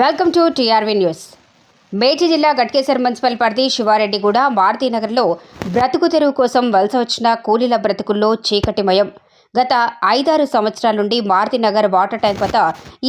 Welcome to TRV news. Mechi జిల్లా Ghatkesar municipal పరిధి శివారెడ్డిగూడ మారుతీనగర్లో బ్రతుకు తెరువు కోసం వలస వచ్చిన కూలీల బ్రతుకుల్లో చీకటిమయం గత ఐదారు సంవత్సరాల నుండి మారుతీనగర్ వాటర్ ట్యాంక్ వద్ద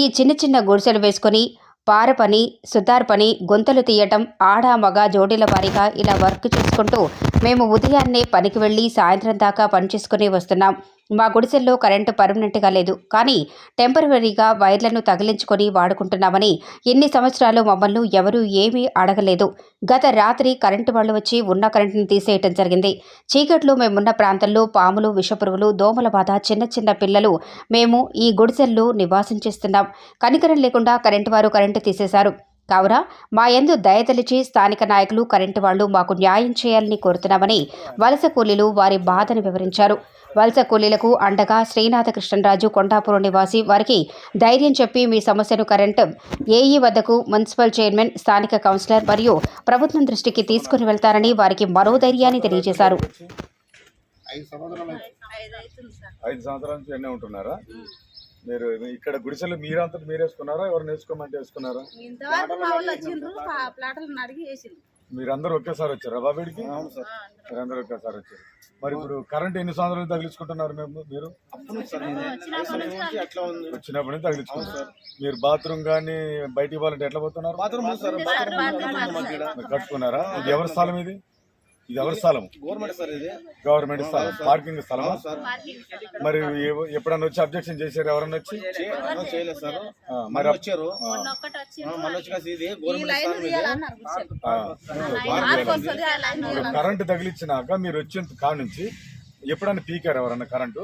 ఈ చిన్న చిన్న గుడిసెలు వేసుకొని పార పని సుతార్ పని గొంతలు తీయటం ఆడ మగ జోడీల వారీగా ఇలా వర్క్ చేసుకుంటూ మేము ఉదయాన్నే పనికి వెళ్ళి సాయంత్రం దాకా పని చేసుకుని వస్తున్నాం. మా గుడిసెల్లో కరెంటు పర్మనెంట్గా లేదు. కానీ టెంపరవరీగా వైర్లను తగిలించుకొని వాడుకుంటున్నామని ఎన్ని సంవత్సరాలు మమ్మల్ని ఎవరూ ఏమీ అడగలేదు. గత రాత్రి కరెంటు వాళ్ళు వచ్చి ఉన్న కరెంటును తీసేయటం జరిగింది. చీకట్లో మేమున్న ప్రాంతంలో పాములు విషపురుగులు దోమల బాధ చిన్న చిన్న పిల్లలు మేము ఈ గుడిసెల్లో నివాసం చేస్తున్నాం. కనికరం లేకుండా కరెంటు వారు కరెంటు తీసేశారు. కావున మా యందు దయతలిచి స్థానిక నాయకులు కరెంటు వాళ్ళు మాకు న్యాయం చేయాలని కోరుతున్నామని వలస కూలీలు వారి బాధను వివరించారు. వలస కూలీలకు అండగా శ్రీనాథ కృష్ణరాజు కొండాపురం నివాసి వారికి ధైర్యం చెప్పి మీ సమస్యను కరెంటు ఏఈ వద్దకు మున్సిపల్ చైర్మన్ స్థానిక కౌన్సిలర్ మరియు ప్రభుత్వం దృష్టికి తీసుకుని వెళ్తారని వారికి మరో ధైర్యాన్ని తెలియజేశారు. ఐదు సంవత్సరాలు ఐదు సంవత్సరాల నుంచి ఉంటున్నారా? మీరు ఇక్కడ గుడిసెలు మీరంతా మీరు వేసుకున్నారా ఎవరు నేర్చుకోమంటే వేసుకున్నారా? మీరందరూ ఒకేసారి వచ్చారా బాబేడికి మీరందరూ ఒకేసారి వచ్చారు. మరి ఇప్పుడు కరెంట్ ఎన్ని సంవత్సరాలు తగిలించుకుంటున్నారు మేము మీరు? నుంచి తగిలించుకుంటారు మీరు బాత్రూమ్ కానీ బయటికి పోవాలంటే ఎట్లా పోతున్నారు? కట్టుకున్నారా? ఇది ఎవరి స్థలం ఇది? ఇది ఎవరి స్థలం? గవర్నమెంట్ సార్ ఇది. గవర్నమెంట్ స్థలం పార్కింగ్ స్థలమా? సార్. మరి ఎప్పుడన్నా వచ్చి అబ్జెక్షన్ చేశారు ఎవరన్నా వచ్చి? మరి వచ్చారు. స్థలం. కరెంటు తగిలించినాక మీరు వచ్చిన కాడ నుంచి ఎప్పుడన్నా పీకారు ఎవరన్నా కరెంటు.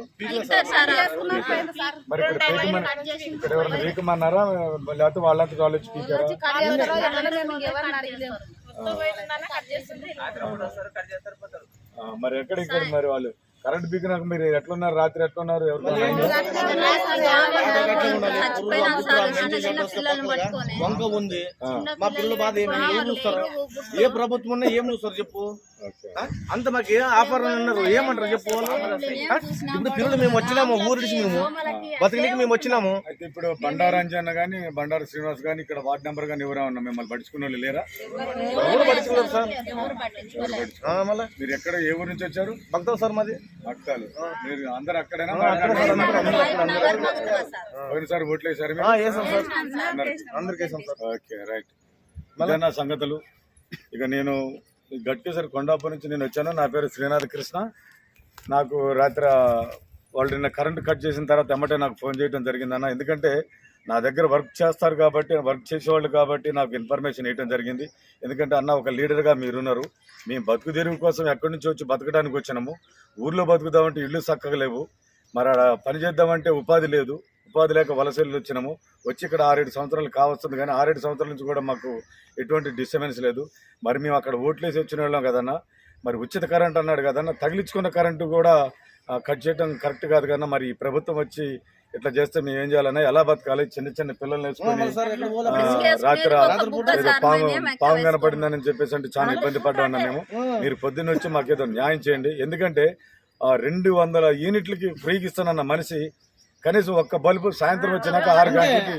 మరి ఇక్కడ పీకమని ఇక్కడ ఎవరైనా పీకమన్నారా లేకపోతే వాళ్ళంతా వాళ్ళు వచ్చి పీకారా? మరి ఎక్కడ ఇక్కడ మరి వాళ్ళు? కరెంట్ పీకినాక మీరు ఎట్లున్నారు రాత్రి ఎట్లున్నారు వంక ఉంది మా పిల్లల బాధ ఏమి ఏం చూస్తారు ఏ ప్రభుత్వం ఉన్నా ఏం చూస్తారు చెప్పు? అంత మాకు ఏ ఆఫర్ అని అన్నారు ఏమంటారు చెప్పు? ఇప్పుడు పిల్లలు మేము వచ్చినాము ఊరిడిచి మేము బతికినికి మేము వచ్చినాము అయితే ఇప్పుడు బండారు అంజన్న గానీ బండారు శ్రీనివాస్ గానీ ఇక్కడ వార్డ్ నెంబర్ గానీ ఎవరైనా ఉన్నా మిమ్మల్ని పట్టించుకున్న వాళ్ళు లేరా ఎవరు పట్టించుకోరు సార్ మళ్ళా మీరు ఎక్కడ ఏ ఊరు నుంచి వచ్చారు భక్తులు సార్ మాది భక్తాలు. మీరు అందరు అక్కడేనా. పోయినసారి ఓట్లు వేసారు ఆ, వేసాం సార్. అందరికి వేసాం సార్. Okay right. ఇదన్నా సంగతులు. ఇక నేను గట్కేసరి కొండాపూర్ నుంచి నేను వచ్చాను. నా పేరు శ్రీనాథ్ కృష్ణ. నాకు రాత్రి వాళ్ళు నిన్న కరెంట్ కట్ చేసిన తర్వాత ఎమ్మటే నాకు ఫోన్ చేయడం జరిగిందన్న. ఎందుకంటే నా దగ్గర వర్క్ చేస్తారు కాబట్టి వర్క్ చేసేవాళ్ళు కాబట్టి నాకు ఇన్ఫర్మేషన్ ఇవ్వడం జరిగింది. ఎందుకంటే అన్న ఒక లీడర్గా మీరున్నారు. మేము బతుకు తెరువు కోసం ఎక్కడి నుంచి వచ్చి బతకడానికి వచ్చినాము. ఊర్లో బతుకుదామంటే ఇల్లు చక్కగా లేవు. మరి ఆడ పని చేద్దామంటే ఉపాధి లేదు. ఉపాధి లేక వలసలు వచ్చినాము. వచ్చి ఇక్కడ ఆరేడు సంవత్సరాలు కావస్తుంది కానీ ఆరేడు సంవత్సరాల నుంచి కూడా మాకు ఎటువంటి డిస్టర్బెన్స్ లేదు. మరి మేము అక్కడ ఓట్లేసి వచ్చిన వాళ్ళం కదన్నా. మరి ఉచిత కరెంట్ అన్నాడు కదన్నా. తగిలించుకున్న కరెంటు కూడా కట్ చేయడం కరెక్ట్ కాదు కన్నా మరి ప్రభుత్వం వచ్చి ఇట్లా చేస్తే మేము ఏం చేయాలన్నా ఎలా బతకాలి? చిన్న చిన్న పిల్లల్ని వేసుకొని సార్ ఎక్కడ పోలే? ఆ, రాత్రి పాము పాము కనపడిందని చెప్పేసి అంటే చాలా ఇబ్బంది పడ్డా మేము. మీరు పొద్దున్న వచ్చి మాకు ఏదో న్యాయం చేయండి. ఎందుకంటే ఆ రెండు వందల యూనిట్లకి ఫ్రీకి ఇస్తానన్న మనిషి కనీసం ఒక్క బల్బు సాయంత్రం వచ్చినాక ఆరు గంటలకి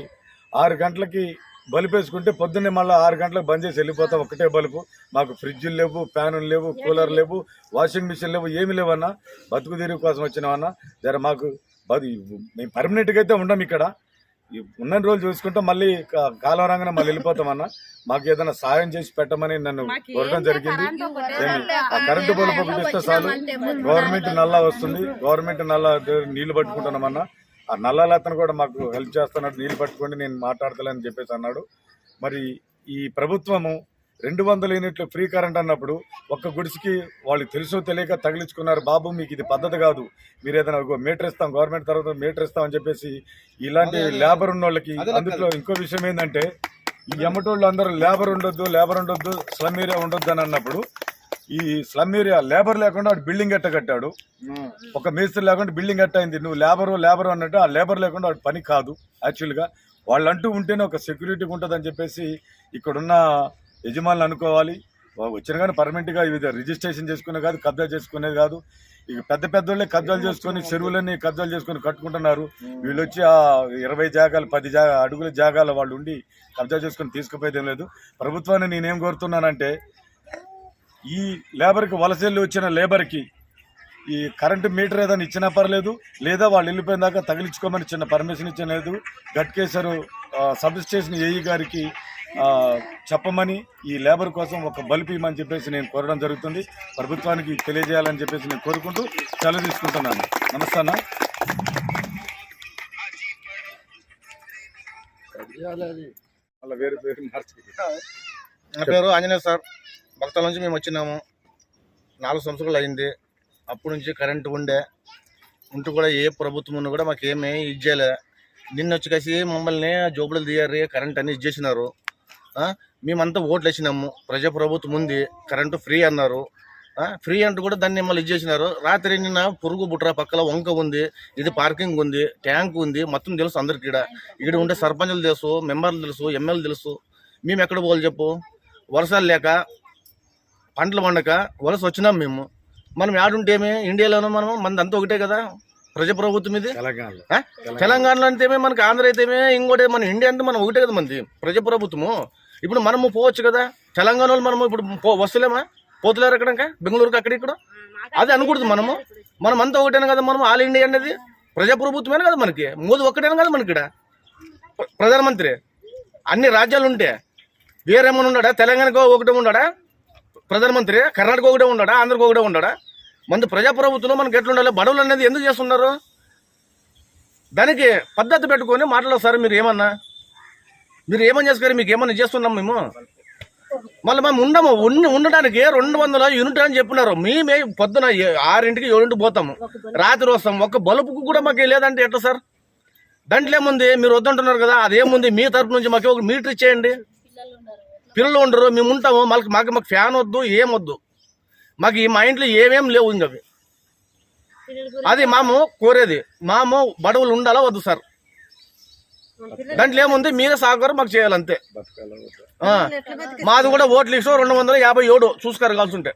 ఆరు గంటలకి బల్బు వేసుకుంటే పొద్దున్నే మళ్ళీ ఆరు గంటలకు బంద్ చేసి వెళ్ళిపోతాం ఒకటే బల్బు. మాకు ఫ్రిడ్జ్లు లేవు ఫ్యానులు లేవు కూలర్ లేవు వాషింగ్ మిషన్ లేవు ఏమి లేవన్నా. బతుకు తెరువు కోసం వచ్చినామన్నా. జర మాకు మేము పర్మనెంట్గా అయితే ఉండం ఇక్కడ. ఉన్న రోజులు చూసుకుంటాం మళ్ళీ కాలం రాగానే మళ్ళీ వెళ్ళిపోతామన్నా మాకు ఏదైనా సాయం చేసి పెట్టమని నన్ను కోరడం జరిగింది. ఆ కరెంటు బల్బు ఇస్తే చాలు. గవర్నమెంట్ నల్లా వస్తుంది. గవర్నమెంట్ నల్లా నీళ్ళు పట్టుకుంటున్నామన్నా ఆ నల్లాల అతను కూడా మాకు హెల్ప్ చేస్తున్నట్టు నీళ్ళు పట్టుకోండి నేను మాట్లాడతలేని చెప్పేసి అన్నాడు. మరి ఈ ప్రభుత్వము రెండు వందల యూనిట్లు ఫ్రీ కరెంట్ అన్నప్పుడు ఒక్క గుడిసికి వాళ్ళు తెలుసో తెలియక తగిలించుకున్నారు. బాబు మీకు ఇది పద్ధతి కాదు. మీరు ఏదైనా మీటర్ ఇస్తాం గవర్నమెంట్ తర్వాత మీటర్ ఇస్తాం అని చెప్పేసి ఇలాంటి లేబర్ ఉన్న వాళ్ళకి అందులో ఇంకో విషయం ఏంటంటే ఈ ఎమ్మటోళ్ళు అందరూ లేబర్ ఉండొద్దు లేబర్ ఉండొద్దు స్లమ్ ఏరియా ఉండొద్దు అని అన్నప్పుడు ఈ స్లమ్ ఏరియా లేబర్ లేకుండా వాడు బిల్డింగ్ ఎట్ట కట్టాడు. ఒక మేస్త్రి లేకుండా బిల్డింగ్ ఎట్ట అయింది నువ్వు లేబరు లేబరు అన్నట్టు ఆ లేబర్ లేకుండా వాడి పని కాదు యాక్చువల్గా. వాళ్ళంటూ ఉంటేనే ఒక సెక్యూరిటీ ఉంటుంది అని చెప్పేసి ఇక్కడున్న యజమానులు అనుకోవాలి. వచ్చిన కానీ పర్మనెంట్గా ఇది రిజిస్ట్రేషన్ చేసుకునే కాదు కబ్జా చేసుకునేది కాదు. ఇక పెద్ద పెద్దోళ్ళే కబ్జాలు చేసుకొని చెరువులన్నీ కబ్జాలు చేసుకొని కట్టుకుంటున్నారు. వీళ్ళు వచ్చి ఆ ఇరవై జాగాలు పది జాగా అడుగుల జాగాల వాళ్ళు ఉండి కబ్జా చేసుకొని తీసుకుపోయేదేం లేదు. ప్రభుత్వాన్ని నేనేం కోరుతున్నానంటే ఈ లేబర్కి వలసలు వచ్చిన లేబర్కి ఈ కరెంటు మీటర్ ఏదైనా ఇచ్చినా పర్లేదు లేదా వాళ్ళు వెళ్ళిపోయిన దాకా తగిలించుకోమని చిన్న పర్మిషన్ ఇచ్చలేదు గట్కేశ్వరు సబ్ స్టేషన్ ఏఈ గారికి చెప్పమని ఈ లేబర్ కోసం ఒక బల్బ్ ఇవ్వమని చెప్పేసి నేను కోరడం జరుగుతుంది. ప్రభుత్వానికి తెలియజేయాలని చెప్పేసి నేను కోరుకుంటూ సెలవు తీసుకుంటున్నాను. నమస్తే అన్న. మళ్ళీ వేరే పేరు మార్చి. నా పేరు ఆంజనేయ సార్. భక్తుల నుంచి మేము వచ్చినాము. నాలుగు సంవత్సరాలు అయింది. అప్పటి నుంచి కరెంటు ఉండే. ఉంటూ కూడా ఏ ప్రభుత్వం ఉన్నా కూడా మాకు ఏమీ ఇచ్చేయలే నిన్న వచ్చి కలిసి మమ్మల్ని జోబులు తీయారు కరెంట్ అన్ని ఇచ్చేసినారు? మేమంతా ఓట్లు వేసినాము ప్రజా ప్రభుత్వం ఉంది కరెంటు ఫ్రీ అన్నారు. ఫ్రీ అంటూ కూడా దాన్ని మళ్ళీ ఇచ్చేసినారు రాత్రి నిన్న పురుగు బుట్ర పక్కల వంక ఉంది ఇది పార్కింగ్ ఉంది ట్యాంక్ ఉంది మొత్తం తెలుసు అందరికి ఇక్కడ ఇక్కడ ఉండే సర్పంచులు తెలుసు మెంబర్లు తెలుసు ఎమ్మెల్యేలు తెలుసు. మేము ఎక్కడ పోవాలి చెప్పు? వర్షాలు లేక పంటలు పండక వలస వచ్చినాం మేము. మనం ఆడుంటేమే ఇండియాలోనూ మనం మనది అంతా ఒకటే కదా. ప్రజాప్రభుత్వం ఇది తెలంగాణలో. అంతేమే మనకి ఆంధ్ర అయితేమే ఇంకోటి మన ఇండియా అంటే మనం ఒకటే కదా మనది. ప్రజాప్రభుత్వము. ఇప్పుడు మనము పోవచ్చు కదా? తెలంగాణలో మనము ఇప్పుడు పో వస్తలేమా? పోతలేరు అక్కడ బెంగళూరుకి అక్కడ ఇక్కడ? అది అనకూడదు మనము. మనం అంతా ఒకటేనా కదా మనం ఆల్ ఇండియా అనేది ప్రజాప్రభుత్వమేనా కదా మనకి? మోదీ ఒక్కటేనా కదా మనకి ఇక్కడ? ప్ర- ప్రధానమంత్రి అన్ని రాజ్యాలు ఉంటే. వేరేమన్నా ఉన్నాడా? తెలంగాణకు ఒకటే ఉన్నాడా? ప్రధానమంత్రి కర్ణాటక ఒకటే ఉన్నాడా? ఆంధ్రకు ఒకటే ఉన్నాడా? మన ప్రజాప్రభుత్వంలో మనకి ఎట్లా ఉండాలి బడవలు అనేది ఎందుకు చేస్తున్నారు? దానికి పద్ధతి పెట్టుకొని మాట్లాడదు సార్ మీరు ఏమన్నా? మీరు ఏమని చేసుకోరు మీకు ఏమన్నా చేస్తున్నాం మేము? మళ్ళీ మేము ఉండము. ఉండి ఉండడానికి రెండు వందల యూనిట్ అని చెప్పినారు. మేమే పొద్దున ఏ- ఆరింటికి ఏడింటికి పోతాము. రాత్రి వస్తాం. ఒక్క బలుపుకు కూడా మాకు లేదంటే ఎట్లా సార్? దాంట్లో ఏముంది? మీరు వద్దంటున్నారు కదా అదేముంది? మీ తరపు నుంచి మాకు ఒక మీటర్ ఇచ్చేయండి. పిల్లలు ఉండరు. మేము ఉంటాము. మళ్ళీ మాకు మాకు ఫ్యాన్ వద్దు ఏం వద్దు. మాకు ఈ మా ఇంట్లో ఏమేం లేవు ఇంక అవి. అది మాము కోరేది. మాము బడవలు ఉండాలా వద్దు సార్. దాంట్లో ఏముంది? మీరే సహకారం మాకు చేయాలంతే. మాది కూడా ఓట్లు ఇష్టం రెండు వందల యాభై ఏడు చూసుకోరు కావాల్సి ఉంటే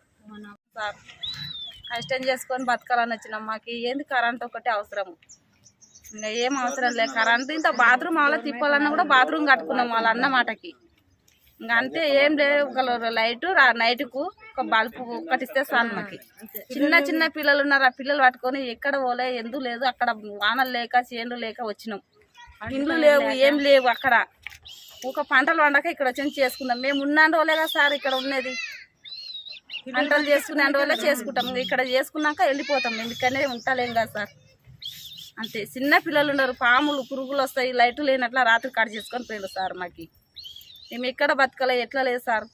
కష్టం చేసుకొని బతకాలని వచ్చినాం. మాకు ఏంది కరెంట్ ఒకటే అవసరం. ఇంకా ఏం అవసరం లేదు కరెంట్ ఇంత బాత్రూమ్ అలా తిప్పాలన్నా కూడా బాత్రూమ్ కట్టుకున్నాం వాళ్ళ అన్న మాటకి. ఇంకా అంతే ఏం లేదు ఒక లైట్ నైట్కు ఒక బల్బు కట్టిస్తే ఇస్తే చాలు మాకు. చిన్న చిన్న పిల్లలు ఉన్నారు ఆ పిల్లలు పట్టుకొని ఎక్కడ పోలే ఎందు లేదు. అక్కడ వానలు లేక చేనులు లేక వచ్చినాం. ఇండ్లు లేవు ఏం లేవు అక్కడ. ఒక పంటలు వండక ఇక్కడ వచ్చి చేసుకుందాం. మేము ఉన్న రోజులే కదా సార్ ఇక్కడ ఉన్నది. పంటలు చేసుకునే రోజులే చేసుకుంటాం. ఇక్కడ చేసుకున్నాక వెళ్ళిపోతాం. మేము ఇక్కడనే ఉంటలేం కదా సార్. అంతే. చిన్న పిల్లలు ఉన్నారు పాములు పురుగులు వస్తాయి లైట్లు లేనట్లా రాత్రి కట్ చేసుకొని పోయారు సార్ మాకు. మేము ఎక్కడ బతకలే ఎట్లా లేదు సార్.